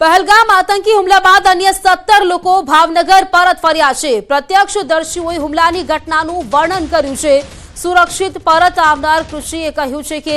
પહેલગામ આતંકી હુમલા બાદ અન્ય સત્તર લોકો ભાવનગર પરત ફર્યા છે. પ્રત્યક્ષદર્શીઓએ હુમલાની ઘટનાનું વર્ણન કર્યું છે. સુરક્ષિત પરત આવનાર કૃષિએ કહ્યું છે કે,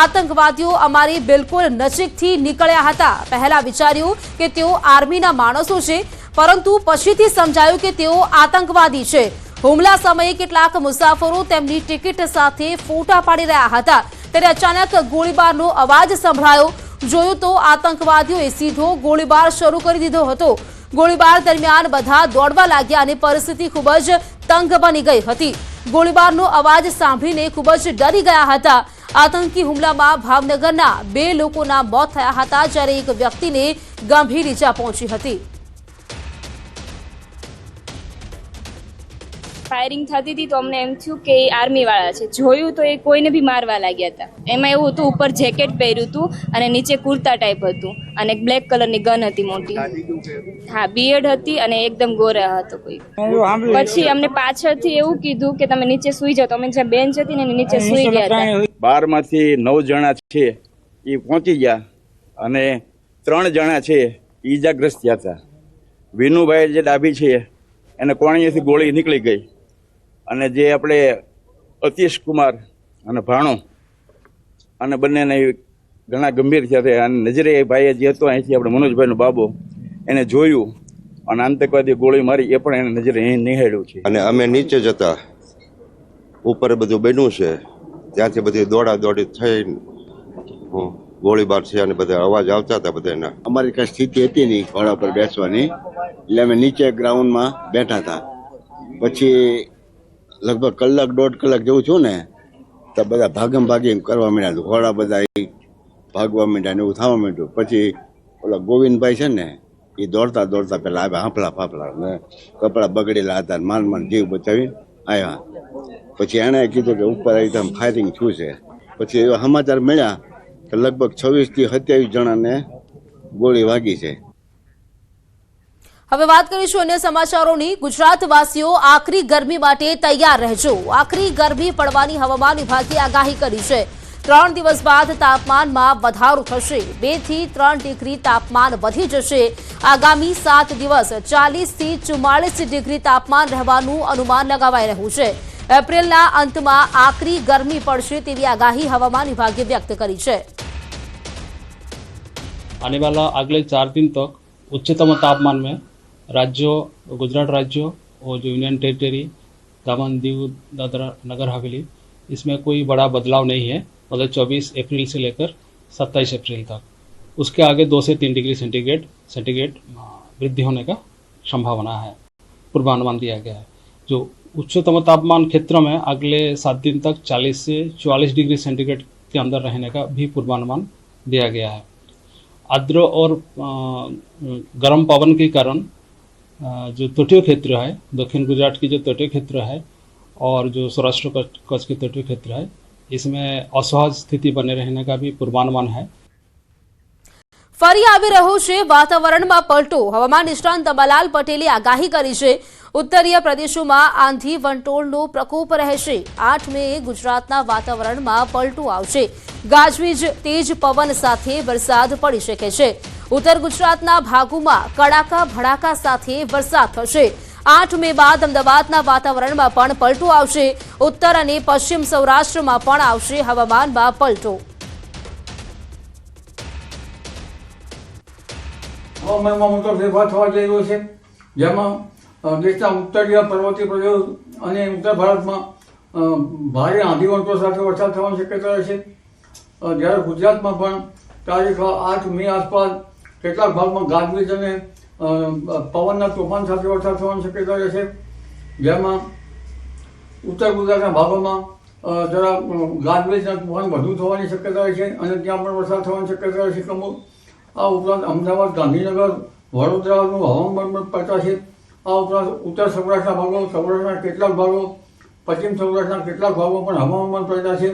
આતંકવાદીઓ અમારી બિલકુલ નજીકથી નીકળ્યા હતા. પહેલા વિચાર્યું કે તેઓ આર્મીના માણસો છે, પરંતુ પછીથી સમજાયું કે તેઓ આતંકવાદી છે. હુમલા સમયે કેટલાક મુસાફરો તેમની ટિકિટ સાથે ફોટા પાડી રહ્યા હતા. ત્યારે અચાનક ગોળીબારનો અવાજ સંભળાયો. જોયું તો આતંકવાદીઓએ સીધો ગોળીબાર શરૂ કરી દીધો હતો. ગોળીબાર દરમિયાન બધા દોડવા લાગ્યા અને પરિસ્થિતિ ખૂબ જ તંગ બની ગઈ હતી. ગોળીબારનો અવાજ સાંભળીને ખૂબ જ ડરી ગયા હતા. આતંકી હુમલામાં ભાવનગરના બે લોકોના મોત થયા હતા જ્યારે એક વ્યક્તિને ગંભીર ઈજા પહોંચી હતી. ફાયરિંગ થતી હતી તો અમને એમ થયું કે એ આર્મી વાળા છે. જોયું તો એ કોઈને બી મારવા લાગ્યા હતા. એમાં એવું હતું ઉપર જેકેટ પહેર્યું હતું અને નીચે કુર્તા ટાઈપ હતું અને એક બ્લેક કલરની ગન હતી મોટી. હા બીએડ હતી અને એકદમ ગોરા હતો કોઈ. પછી અમને પાછળથી એવું કીધું કે તમે નીચે સુઈ જાઓ. તો અમે જ્યાં બેન્ચ હતી ને એની નીચે સુઈ ગયા હતા. બારમાંથી નવ જણા છે એ પહોંચી ગયા અને ત્રણ જણા છે ઈજાગ્રસ્ત થયા હતા. વિનુભાઈ જે ડાભી છે એને કોણીએથી ગોળી નીકળી ગઈ. અને જે આપણે અતીશ કુમાર અને ભાણો અને બંનેને ઘણા ગંભીર થયા હતા અને નજરે એ ભાઈએ જે હતો અહીંથી આપણે મનોજભાઈનો બાબો એને જોયું અને આતંકવાદી ગોળી મારી એ પણ એને નજરે અહીં નિહાળ્યું છે. અને અમે નીચે જતા ઉપર બધું બન્યું છે. ત્યાંથી બધી દોડા દોડી થઈ ગોળીબાર છે અને બધા અવાજ આવતા હતા બધાના. અમારી કઈ સ્થિતિ હતી નહીં ઘોડા પર બેસવાની. એટલે અમે નીચે ગ્રાઉન્ડમાં બેઠા હતા. પછી લગભગ કલાક, દોઢ કલાક જેવું છું ને, તો બધા ભાગમ ભાગી કરવા માંડ્યા. ઘોડા બધા ભાગવા માંડ્યા ને એવું થવા માંડ્યું. પછી ઓલા ગોવિંદભાઈ છે ને એ દોડતા દોડતા પેલા આવ્યા હાંફલા ફાફલા ને, કપડાં બગડેલા હતા માન માન જીવ બચાવી આવ્યા. પછી એણે કીધું કે ઉપર એકદમ ફાયરિંગ થયું છે. પછી એવા સમાચાર મળ્યા કે લગભગ છવ્વીસથી સત્યાવીસ જણાને ગોળી વાગી છે. હવે વાત કરીશું અન્ય સમાચારોની ગુજરાતવાસીઓ આકરી ગરમી માટે તૈયાર રહેજો આકરી ગરમી પડવાની હવામાન વિભાગે આગાહી કરી છે ત્રણ દિવસ બાદ તાપમાનમાં વધારો થશે બે થી ત્રણ ડિગ્રી તાપમાન વધી જશે આગામી સાત દિવસ ચાલીસ થી ચુમ્માળીસ ડિગ્રી તાપમાન રહેવાનું અનુમાન લગાવાઈ રહ્યું છે એપ્રિલના અંતમાં આકરી ગરમી પડશે તેવી આગાહી હવામાન વિભાગે વ્યક્ત કરી છે आने वाला अगले चार दिन तक उच्चतम तापमान में राज्यों, गुजरात राज्यों और जो यूनियन टेरिटरी दामन दीव दादरा नगर हवेली इसमें कोई बड़ा बदलाव नहीं है। मतलब 24 अप्रैल से लेकर 27 अप्रैल तक। उसके आगे दो से तीन डिग्री सेंटीग्रेड सेंटीग्रेड वृद्धि होने का संभावना है, पूर्वानुमान दिया गया है। जो उच्चतम तापमान क्षेत्र में अगले सात दिन तक 40 से 44 डिग्री सेंटीग्रेड के अंदर रहने का भी पूर्वानुमान दिया गया है। आर्द्र और गर्म पवन के कारण जो तटीय क्षेत्र है दक्षिण गुजरात की जो तटीय क्षेत्र है और जो सौराष्ट्र कच्छ कच्छ के तटीय क्षेत्र है इसमें असहज स्थिति बने रहने का भी पूर्वानुमान है ફરી આવી રહ્યો છે વાતાવરણમાં પલટો હવામાન નિષ્ણાંત અંબાલાલ પટેલે આગાહી કરી છે ઉત્તરીય પ્રદેશોમાં આંધી વંટોળનો પ્રકોપ રહેશે આઠ મે ગુજરાતના વાતાવરણમાં પલટો આવશે ગાજવીજ તેજ પવન સાથે વરસાદ પડી શકે છે ઉત્તર ગુજરાતના ભાગોમાં કડાકા ભડાકા સાથે વરસાદ થશે. આઠ મે બાદ અમદાવાદના વાતાવરણમાં પણ પલટો આવશે. ઉત્તર અને પશ્ચિમ સૌરાષ્ટ્રમાં પણ આવશે હવામાનમાં પલટો. હવામાનમાં મોટો ફેરફાર થવા જઈ રહ્યો છે. જેમાં દેશના ઉત્તરીય પર્વતીય પ્રદેશ અને ઉત્તર ભારતમાં ભારે આંધીવંતો સાથે વરસાદ થવાની શક્યતા છે. જ્યારે ગુજરાતમાં પણ તારીખ આઠ મે આસપાસ કેટલાક ભાગમાં ગાજવીજ અને પવનના તોફાન સાથે વરસાદ થવાની શક્યતા રહેશે. જેમાં ઉત્તર ગુજરાતના ભાગોમાં જરા ગાજવીજના તોફાન વધુ થવાની શક્યતા રહે છે અને ત્યાં પણ વરસાદ થવાની શક્યતા રહેશે. છે કમો આ ઉપરાંત અમદાવાદ, ગાંધીનગર, વડોદરાનું હવામાન પણ પડતા છે આ ઉપરાંત ઉત્તર સૌરાષ્ટ્રના ભાગો, સૌરાષ્ટ્રના કેટલાક ભાગો, પશ્ચિમ સૌરાષ્ટ્રના કેટલાક ભાગો પણ હવામાન પડતા છે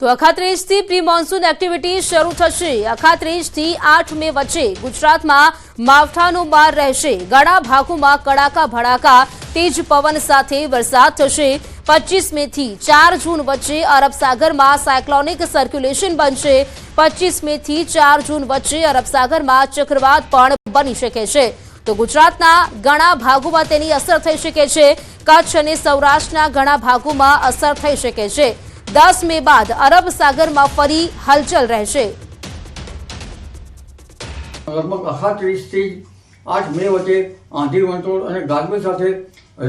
તો અખાત્રીજથી પ્રી મોન્સૂન એક્ટિવિટી શરૂ થશે. અખાત્રીજથી આઠ મે વચ્ચે ગુજરાતમાં માવઠાનો માર રહેશે. ઘણા ભાગોમાં કડાકા ભડાકા, તેજ પવન સાથે વરસાદ થશે. પચીસ મે થી ચાર જૂન વચ્ચે અરબ સાગરમાં સાયક્લોનિક સર્ક્યુલેશન બનશે. પચીસ મે થી ચાર જૂન વચ્ચે અરબ સાગરમાં ચક્રવાત પણ બની શકે છે. તો ગુજરાતના ઘણા ભાગોમાં તેની અસર થઈ શકે છે. કચ્છ અને સૌરાષ્ટ્રના ઘણા ભાગોમાં અસર થઈ શકે છે. દસ મે બાદ અરબ સાગરમાં ફરી હલચલ રહેશે. લગભગ અખાત્રીસથી આઠ મે વચ્ચે આંધી વંટોળ અને ગાજવીજ સાથે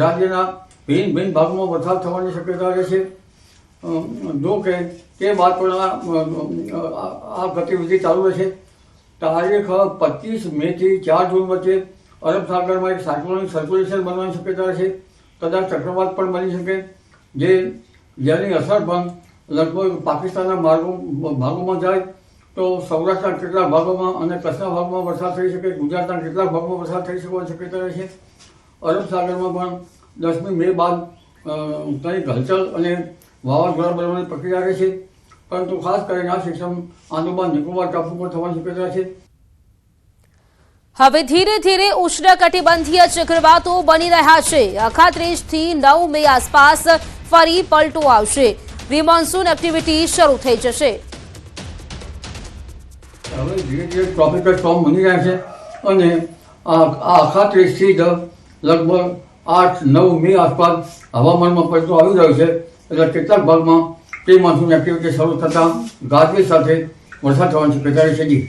રાજ્યના ભિન્ન ભિન્ન ભાગમાં વરસાદ થવાની શક્યતા રહેશે જો કે તે બાદ પણ આ ગતિવિધિ ચાલુ રહેશે. તારીખ પચીસ મેથી ચાર જૂન વચ્ચે અરબ સાગરમાં એક સાયક્લોનિક સર્ક્યુલેશન બનવાની શક્યતા રહેશે કદાચ ચક્રવાત પણ બની શકે. જે જેની અસર પણ લગભગ પાકિસ્તાનના માર્ગો ભાગોમાં જાય તો સૌરાષ્ટ્રના કેટલાક ભાગોમાં અને કચ્છના ભાગમાં વરસાદ થઈ શકે, ગુજરાતના કેટલાક ભાગમાં વરસાદ થઈ શકવાની શક્યતા રહેશે અરબ સાગરમાં પણ દસમી મે બાદ કંઈક હલચલ અને વાવાઝોડા બનવાની પ્રક્રિયા રહે છે. પરંતુ ખાસ કરીને આ સિસ્ટમ આંદોમાન નિકોબાર ટાપુ પર થવાની શક્યતા છે. હવે ધીરે ધીરે ઉષ્ણકટિબંધીય ચક્રવાતો બની રહ્યા છે. અખાત્રીસથી નવ મે આસપાસ ફરી પલટો આવશે. પ્રી મોન્સૂન એક્ટિવિટી શરૂ થઈ જશે. હવે ધીરે ધીરે ટ્રોપિકલ બની રહ્યા છે અને આ આ અખાત્રીસથી જ લગભગ આઠ નવ મે આસપાસ હવામાનમાં પલટો આવી રહ્યો છે. એટલે કેટલાક ભાગમાં પ્રી મોન્સૂન એક્ટિવિટી શરૂ થતાં ગાજવી સાથે વરસાદ થવાની શક્યતા જી.